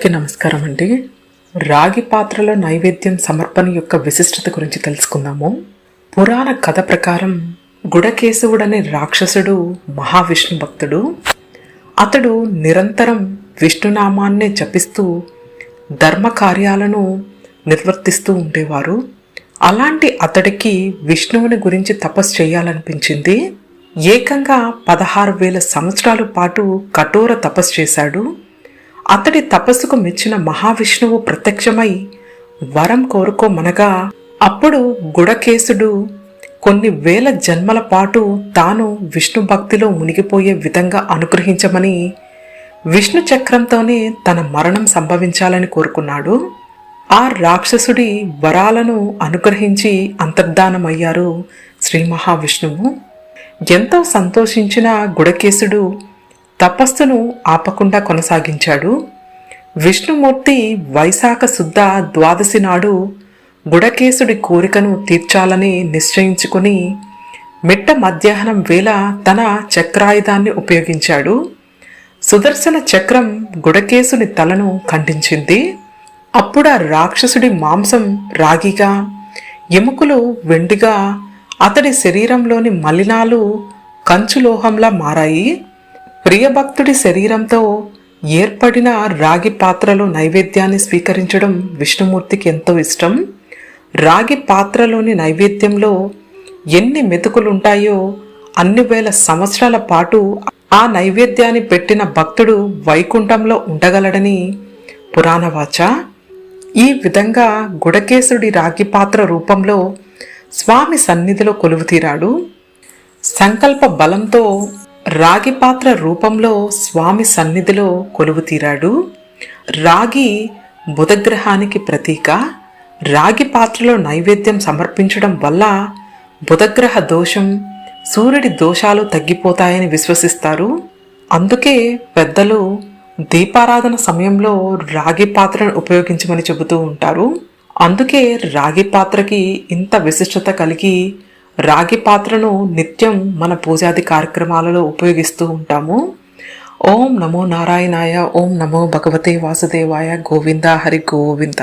అందరికీ నమస్కారం అండి. రాగి పాత్రలో నైవేద్యం సమర్పణ యొక్క విశిష్టత గురించి తెలుసుకుందాము. పురాణ కథ ప్రకారం గుడకేశవుడనే రాక్షసుడు మహావిష్ణు భక్తుడు. అతడు నిరంతరం విష్ణునామాన్నే జపిస్తూ ధర్మ కార్యాలను నిర్వర్తిస్తూ ఉండేవారు. అలాంటి అతడికి విష్ణువుని గురించి తపస్సు చేయాలనిపించింది. ఏకంగా పదహారు వేల సంవత్సరాల పాటు కఠోర తపస్సు చేశాడు. అతడి తపస్సుకు మెచ్చిన మహావిష్ణువు ప్రత్యక్షమై వరం కోరుకోమనగా అప్పుడు గుడకేశుడు కొన్ని వేల జన్మల పాటు తాను విష్ణు భక్తిలో మునిగిపోయే విధంగా అనుగ్రహించమని విష్ణు చక్రంతోనే తన మరణం సంభవించాలని కోరుకున్నాడు. ఆ రాక్షసుడి వరాలను అనుగ్రహించి అంతర్ధానమయ్యారు శ్రీ మహావిష్ణువు. ఎంతో సంతోషించిన గుడకేశుడు తపస్సును ఆపకుండా కొనసాగించాడు. విష్ణుమూర్తి వైశాఖ శుద్ధ ద్వాదశి నాడు గుడకేశుడి కోరికను తీర్చాలని నిశ్చయించుకుని మిట్ట మధ్యాహ్నం వేళ తన చక్రాయుధాన్ని ఉపయోగించాడు. సుదర్శన చక్రం గుడకేశుని తలను ఖండించింది. అప్పుడు ఆ రాక్షసుడి మాంసం రాగిగా ఎముకలు వెండిగా అతడి శరీరంలోని మలినాలు కంచులోహంలా మారాయి. ప్రియభక్తుడి శరీరంతో ఏర్పడిన రాగి పాత్రలో నైవేద్యాన్ని స్వీకరించడం విష్ణుమూర్తికి ఎంతో ఇష్టం. రాగి పాత్రలోని నైవేద్యంలో ఎన్ని మెతుకులుంటాయో అన్ని వేల సంవత్సరాల పాటు ఆ నైవేద్యాన్ని పెట్టిన భక్తుడు వైకుంఠంలో ఉండగలడని పురాణవాచ. ఈ విధంగా గుడకేశుడి రాగి పాత్ర రూపంలో స్వామి సన్నిధిలో కొలువుతీరాడు. సంకల్ప బలంతో రాగి పాత్ర రూపంలో స్వామి సన్నిధిలో కొలువుతీరాడు రాగి బుధగ్రహానికి ప్రతీక. రాగి పాత్రలో నైవేద్యం సమర్పించడం వల్ల బుధగ్రహ దోషం సూర్యుడి దోషాలు తగ్గిపోతాయని విశ్వసిస్తారు. అందుకే పెద్దలు దీపారాధన సమయంలో రాగి పాత్రను ఉపయోగించమని చెబుతూ ఉంటారు. అందుకే రాగి పాత్రకి ఇంత విశిష్టత కలిగి రాగి పాత్రను నిత్యం మన పూజాది కార్యక్రమాలలో ఉపయోగిస్తూ ఉంటాము. ఓం నమో నారాయణాయ ఓం నమో భగవతే వాసుదేవాయ గోవింద హరి గోవింద.